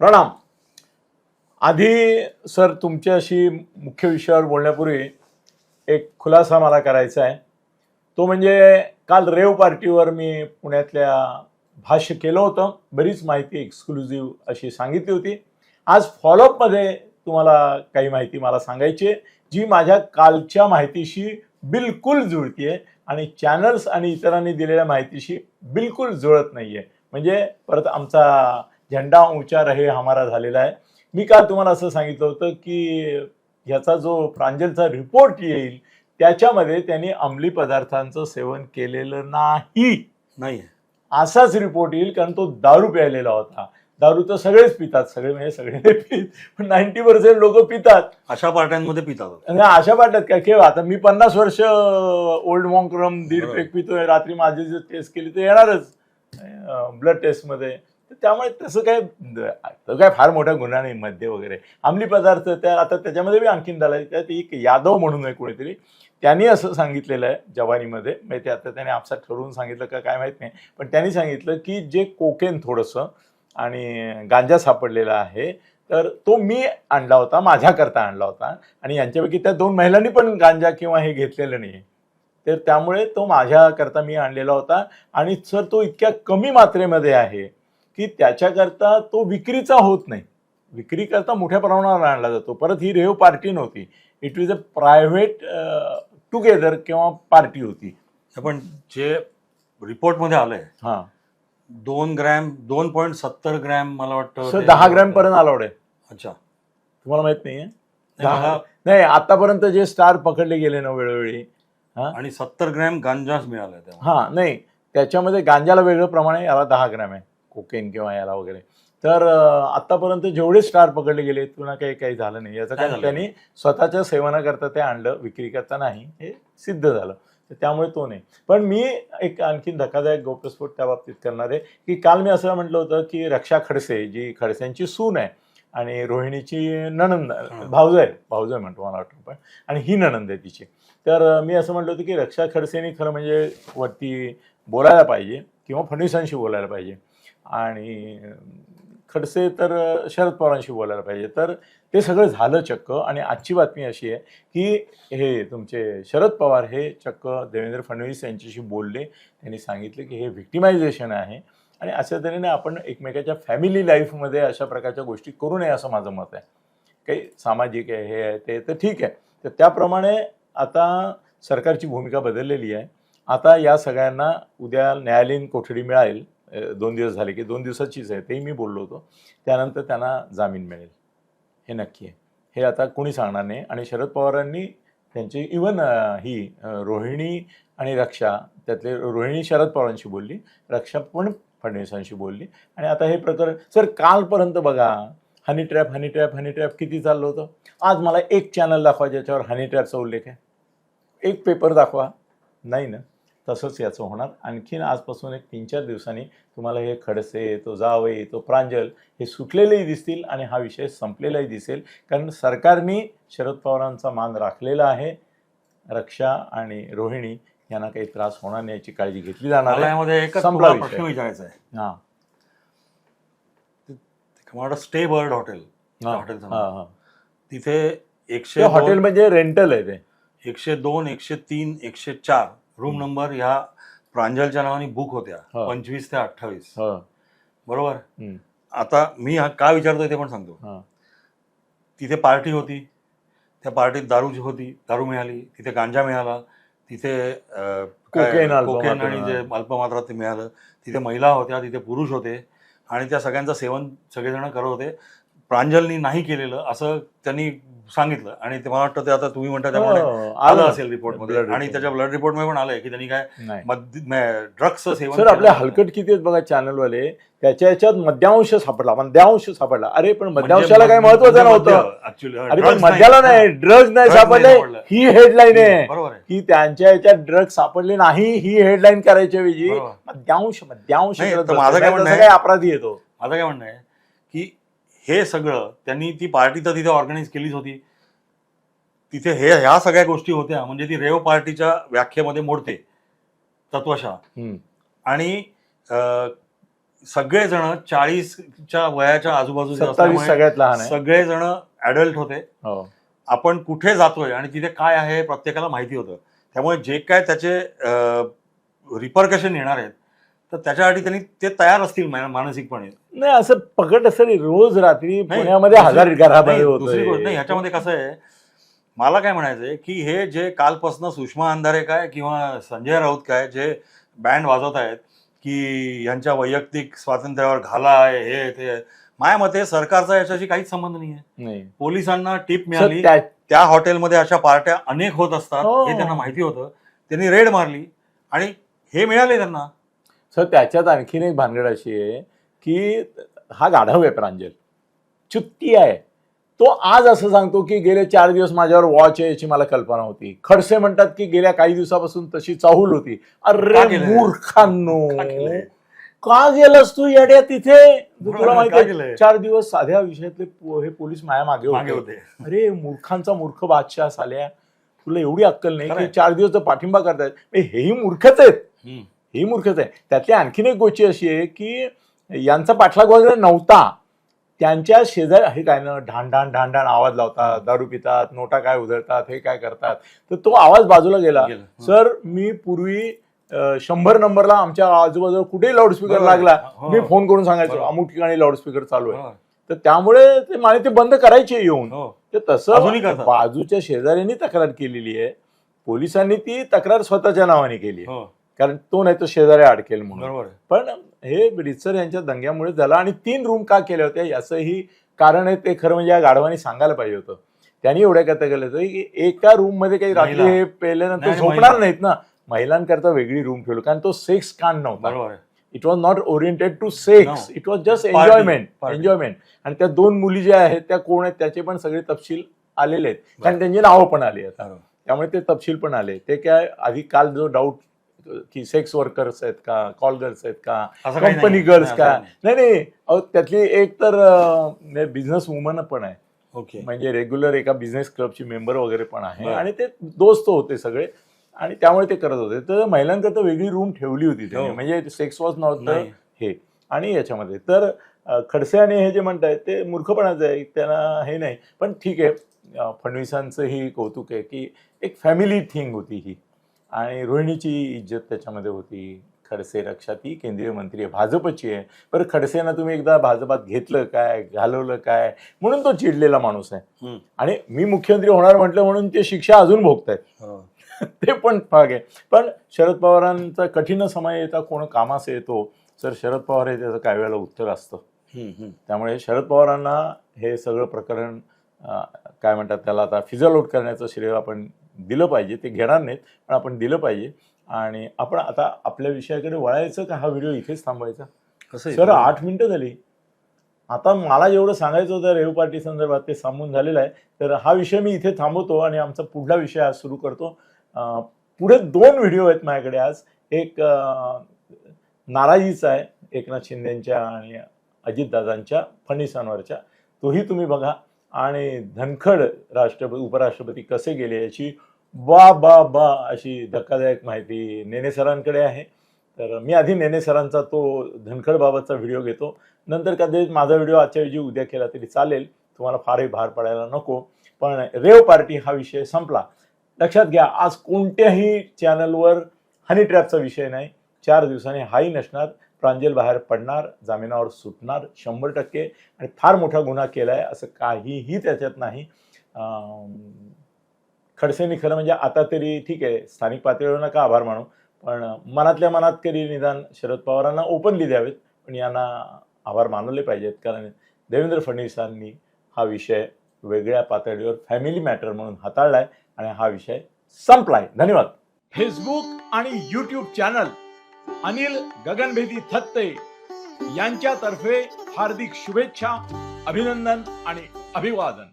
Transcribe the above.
प्रणाम. आधी सर तुमच्याशी मुख्य विषयावर बोलण्यापूर्वी एक खुलासा मला करायचा आहे. तो म्हणजे काल रेव पार्टीवर मी पुण्यातल्या भाष्य केलं होतं. बरीच माहिती एक्सक्लुझिव्ह अशी सांगितली होती. आज फॉलोअपमध्ये तुम्हाला काही माहिती मला सांगायची आहे जी माझ्या कालच्या माहितीशी बिलकुल जुळतीये आणि चॅनल्स आणि इतरांनी दिलेल्या माहितीशी बिलकुल जुळत नाहीये. म्हणजे परत आमचा झेंडा ऊंचा रहे हमारा झालेला आहे. मी काल तुम्हाला असं सांगितलं होतं की ह्याचा जो प्रांजलचा रिपोर्ट येईल त्याच्यामध्ये त्यांनी अंमली पदार्थांचं सेवन केलेलं नाही. नाही. असाच रिपोर्ट येईल कारण तो दारू प्यायलेला होता. दारू तर सगळेच पितात सगळे म्हणजे सगळे पित पण नाईन्टी पर्सेंट लोक पितात. अशा पार्ट्यांमध्ये पितात. अशा वाटत काय केव्हा आता मी पन्नास वर्ष ओल्ड मॉन्क्रम दीड. पेक पितोय रात्री माझी जर टेस्ट केली तर येणारच ब्लड टेस्टमध्ये त्यामुळे तसं काय तो काय फार मोठा गुन्हा नाही मद्य वगैरे. अंमली पदार्थ त्या आता त्याच्यामध्ये बी आणखीन झाला त्यात एक यादव म्हणून आहे कोणीतरी. त्यांनी असं सांगितलेलं आहे जवानीमध्ये. म्हणजे ते आता त्याने आपसात ठरवून सांगितलं का काय माहीत नाही. पण त्यांनी सांगितलं की जे कोकेन थोडंसं आणि गांजा सापडलेला आहे तर तो मी आणला होता माझ्याकरता आणला होता. आणि यांच्यापैकी त्या दोन महिलांनी पण गांजा किंवा हे घेतलेलं नाही तर त्यामुळे तो माझ्याकरता मी आणलेला होता. आणि सर तो इतक्या कमी मात्रेमध्ये आहे. की त्याच्याकरता तो विक्रीचा होत नाही. विक्री करता मोठ्या प्रमाणावर आणला जातो. परत ही रेव पार्टी नव्हती. It was a private together किंवा पार्टी होती. पण जे रिपोर्टमध्ये आलंय हां. दोन ग्रॅम दोन पॉईंट सत्तर ग्रॅम मला वाटतं दहा ग्रॅम पर्यंत अलाउड आहे. अच्छा. तुम्हाला माहीत नाहीये? नाही, आतापर्यंत जे स्टार पकडले गेले ना वेळोवेळी आणि सत्तर ग्रॅम गांजाच मिळालाय तेव्हा. हा नाही. त्याच्यामध्ये गांजाला वेगळं प्रमाण आहे याला दहा ग्रॅम आहे. कोकेन किंवा याला वगैरे. तर आतापर्यंत जेवढे स्टार पकडले गेले पुन्हा काही काही झालं नाही. याचं काय कारण? त्यांनी स्वतःच्या सेवनाकरता ते आणलं विक्री करता नाही. हे सिद्ध झालं. तर त्यामुळे तो नाही. पण मी एक आणखीन धक्कादायक गौप्यस्फोट त्या बाबतीत करणार आहे की काल मी असं म्हटलं होतं की रक्षा खडसे जी खडसेंची सून आहे आणि रोहिणीची नणंद भाऊज आहे. भाऊज आहे म्हणतो मला वाटतं पण आणि ही नणंद आहे तिची. तर मी असं म्हटलं होतं की रक्षा खडसेनी खरं म्हणजे वरती बोलायला पाहिजे किंवा फडणवीसांशी बोलायला पाहिजे. आणि खडसे तर शरद पवारांशी बोलायला पाहिजे. तर ते सगळं झालं चक्क आणि आजची बातमी अशी आहे की हे तुमचे शरद पवार हे चक्क देवेंद्र फडणवीस यांच्याशी बोलले. त्यांनी सांगितले की हे व्हिक्टिमायझेशन आहे आणि अशा तऱ्हेने आपण एकमेकाच्या फॅमिली लाईफमध्ये अशा प्रकारच्या गोष्टी करू नये असं माझं मत आहे. काही सामाजिक आहे हे आहे ते तर ठीक आहे. तर त्याप्रमाणे आता सरकारची भूमिका बदललेली आहे. आता या सगळ्यांना उद्या न्यायालयीन कोठडी मिळेल. दोन दिवस झाले की दोन दिवसाचीच आहे तेही मी बोललो होतो. त्यानंतर त्यांना जामीन मिळेल. हे नक्की आहे. हे आता कोणी सांगणार नाही आणि शरद पवारांनी त्यांची इवन ही रोहिणी आणि रक्षा त्यातले रोहिणी शरद पवारांशी बोलली रक्षा पण फडणवीसांशी बोलली आणि आता हे प्रकरण सर कालपर्यंत बघा honey trap honey trap honey trap किती चाललं होतं? आज मला एक चॅनल दाखवा ज्याच्यावर हनी ट्रॅपचा उल्लेख आहे. एक पेपर दाखवा. नाही ना? तसंच याचं होणार. आणखीन आजपासून एक तीन चार दिवसांनी तुम्हाला हे खडसे तो जावई तो प्रांजल हे सुटलेलेही दिसतील आणि हा विषय संपलेलाही दिसेल. कारण सरकारने शरद पवारांचा मान राखलेला आहे. रक्षा आणि रोहिणी यांना काही त्रास होणार नाही याची काळजी घेतली जाणार आहे. यामध्ये. प्रश्न विचारायचा आहे. हां. मला स्टे बर्ड हॉटेल. हां हां. हां. तिथे एकशे हॉटेल म्हणजे रेंटल आहे ते. एकशे दोन एकशे तीन एकशे चार रूम नंबर ह्या प्रांजलच्या नावाने बुक होत्या हो. पंचवीस ते अठ्ठावीस हो बरोबर हम्म. आता मी हा का विचारतोय ते पण सांगतो हां तिथे पार्टी होती त्या पार्टीत दारू जी होती दारू मिळाली तिथे गांजा मिळाला तिथे अं, काय, कोकेन अल्पमात्रा. कोकेन आणि जे अल्पमात्रात ते मिळालं तिथे महिला होत्या तिथे पुरुष होते आणि त्या सगळ्यांचं सेवन सगळेजण करत होते प्रांजलनी नाही केलेलं असं त्यांनी सांगितलं. आणि ते मला वाटतं ते आता तुम्ही म्हणता त्यामुळे हो, आलं असेल रिपोर्टमध्ये आणि. त्याच्या ब्लड रिपोर्टमध्ये पण आलंय की त्यांनी काय नाही. ड्रग्सचं सेवन सर आपले हलकट किती आहेत बघा चॅनलवाले त्याच्या याच्यात मध्यांश सापडला. मध्यांश सापडला. अरे पण म्हणजे मध्यांशाला काही महत्वाचं नव्हतं? अरे पण मध्याला नाही ड्रग्ज नाही सापडले. ही हेडलाईन आहे. की त्यांच्या याच्यात ड्रग सापडले नाही ही हेडलाईन करायच्या बरोबर. मध्यांश मध्यांश. माझं काय म्हणणं काही अपराधी येतो माझं काय म्हणणं आहे की हे सगळं त्यांनी ती पार्टी तर तिथे ऑर्गनाईज केलीच होती. तिथे हे ह्या सगळ्या गोष्टी होत्या म्हणजे ती रेव पार्टीच्या व्याख्येमध्ये मोडते तत्वशः. आणि सगळेजण चाळीसच्या वयाच्या आजूबाजूचे सत्तावीस असल्यामुळे सगळ्यात लहान सगळेजण ऍडल्ट होते. हो. आपण कुठे जातोय आणि तिथे काय आहे प्रत्येकाला माहिती होतं. त्यामुळे जे काय त्याचे रिपरकशन येणार आहेत तर त्याच्यासाठी त्यांनी ते तयार असतील मा- मानसिकपणे. नाही असं पकड असं. रोज रात्री नाही, पुण्यामध्ये हजार दुसरी- घरामध्ये नाही, होत दुसरी गोष्ट नाही ह्याच्यामध्ये कसं आहे मला काय म्हणायचंय की हे जे कालपासून सुषमा अंधारे काय किंवा संजय राऊत काय जे बँड वाजवत आहेत की यांच्या वैयक्तिक स्वातंत्र्यावर घाला आहे हे ते माझ्या मते सरकारचा याच्याशी काहीच संबंध नाही आहे नाही. पोलिसांना टीप सर, मिळाली त्या- त्या हॉटेलमध्ये अशा पार्ट्या अनेक होत असतात हो. हे. त्यांना माहिती होतं. त्यांनी रेड मारली आणि हे मिळाले त्यांना. सर त्याच्यात आणखीन एक भानगड अशी आहे की हा गाढव आहे प्रांजल. चुत्ती आहे. तो आज असं सांगतो की गेले चार दिवस माझ्यावर वॉच आहे याची मला कल्पना होती. खडसे म्हणतात की गेल्या काही दिवसापासून तशी चाहूल होती. अरे? मूर्खांनो. का गेलंस तू येड्या तिथे? तुला माहिती? चार दिवस साध्या विषयातले हे पोलीस माया मागे होते. अरे मूर्खांचा मूर्ख बादशाह साल्या. तुला एवढी अक्कल नाही की. चार दिवस जर पाठिंबा करतायत. हेही मूर्खच आहेत. ही मूर्खच आहे त्यातली आणखीन एक गोष्ट अशी आहे की यांचा पाठलाग वगैरे नव्हता त्यांच्या शेजारी हे काय ना ढाण ढाण ढाण ढाण आवाज लावतात दारू पितात नोटा काय उधळतात हे काय करतात तर तो आवाज बाजूला गेला. सर मी पूर्वी शंभर नंबरला आमच्या आजूबाजूला कुठेही लाऊडस्पीकर. लागला. मी फोन करून सांगायचो. अमुक ठिकाणी लाऊडस्पीकर चालू आहे. तर त्यामुळे ते मला ते बंद करायचे येऊन हो. ते तसं. बाजूच्या शेजाऱ्यांनी तक्रार केलेली आहे पोलिसांनी ती तक्रार स्वतःच्या नावाने केली आहे हो. कारण तो नाही तो शेजारी अडकेल म्हणून. पण हे रितसर यांच्या दंग्यामुळे झालं आणि तीन रूम का केल्या होत्या याचंही कारण आहे ते खरं म्हणजे या गाढवानी सांगायला पाहिजे होतं त्यांनी एवढ्या कथा केल्या होत्या की एका रूममध्ये काही रात्री. हे पेल्यानंतर झोपणार. नाहीत ना महिलांकरता वेगळी रूम ठेवली कारण तो सेक्स कांड नव्हता. It was not oriented to sex. It was just. Enjoyment. Enjoyment आणि त्या दोन मुली ज्या आहेत त्या कोण आहेत त्याचे पण सगळे तपशील आलेले आहेत. कारण त्यांची नावं पण आली आहेत. त्यामुळे ते तपशील पण आले ते काय आधी काल जो डाऊट की सेक्स वर्कर्स आहेत का कॉल गर्ल्स आहेत का कंपनी. गर्ल्स का? नाही. नाही. त्यातली एक तर बिझनेस वुमन पण आहे. ओके म्हणजे रेग्युलर एका बिझनेस क्लबची मेंबर वगैरे पण आहे. आणि ते दोस्त होते सगळे. आणि त्यामुळे ते करत होते. तर महिलांकरता वेगळी रूम ठेवली होती त्यांनी. हो. म्हणजे सेक्स वॉज नव्हतं नाही. हे. आणि याच्यामध्ये. तर खडसे आणि हे जे म्हणतायत ते मूर्खपणाचं आहे. त्यांना हे नाही. पण ठीक आहे. अ, फडणवीसांचंही कौतुक आहे की एक फॅमिली थिंग होती ही. आणि रोहिणीची इज्जत त्याच्यामध्ये होती. खडसे रक्षा ती केंद्रीय मंत्री आहे. भाजपची आहे. बरं खडसेंना तुम्ही एकदा भाजपात घेतलं काय? घालवलं काय? म्हणून तो चिडलेला माणूस आहे. आणि मी मुख्यमंत्री होणार म्हटलं म्हणून ते शिक्षा अजून भोगतायत. हो. ते पण भाग आहे. पण शरद पवारांचा कठीण समय येता कोण कामास येतो? तर शरद पवार हे त्याचं काही वेळेला उत्तर असतं. त्यामुळे शरद पवारांना हे सगळं प्रकरण काय म्हणतात त्याला आता फिजल आउट करण्याचं श्रेय आपण दिलं पाहिजे ते घेणार नाहीत पण आपण दिलं पाहिजे. आणि आपण आता आपल्या विषयाकडे वळायचं का हा व्हिडिओ इथेच थांबवायचा? सर आठ मिनिटं झाली. आता मला जेवढं सांगायचं होतं रेव्ह पार्टी संदर्भात ते सांगून झालेलं आहे. तर हा विषय मी इथे थांबवतो आणि आमचा पुढला विषय आज सुरू करतो. पुढे दोन व्हिडिओ आहेत माझ्याकडे आज. एक नाराजीचा आहे एकनाथ शिंदेच्या आणि अजितदादांच्या फडणवीसांवरच्या तोही तुम्ही बघा. आणि धनखड राष्ट्रपती उपराष्ट्रपती कसे गेले याची बा बा बा अशी धक्कादायक माहिती नेने सरांकडे आहे. तर मी आधी नेने सरांचा तो धनखड बाबतचा व्हिडिओ घेतो. नंतर कदाचित माझा व्हिडिओ आजच्या ऐवजी उद्या केला तरी चालेल. तुम्हाला फारही भार पडायला नको. पण रेव पार्टी हा विषय संपला. लक्षात घ्या आज कोणत्याही चॅनलवर हनी ट्रॅपचा विषय नाही. चार दिवसांनी हाही नसणार. प्रांजल बाहेर पडणार जामिनावर सुटणार शंभर टक्के. आणि फार मोठा गुन्हा केला आहे असं काहीही त्याच्यात नाही. खडसेंनी खरं म्हणजे आता तरी ठीक आहे स्थानिक पातळीवर नका आभार मानू? पण मनातल्या मनात तरी निदान शरद पवारांना ओपनली द्यावेत पण यांना आभार मानले पाहिजेत. कारण देवेंद्र फडणवीसांनी हा विषय वेगळ्या पातळीवर फॅमिली मॅटर म्हणून हाताळलाय आणि हा विषय संपलाय. धन्यवाद. फेसबुक आणि युट्यूब चॅनल अनिल गगनभेदी थत्ते यांच्यातर्फे हार्दिक शुभेच्छा अभिनंदन आणि अभिवादन.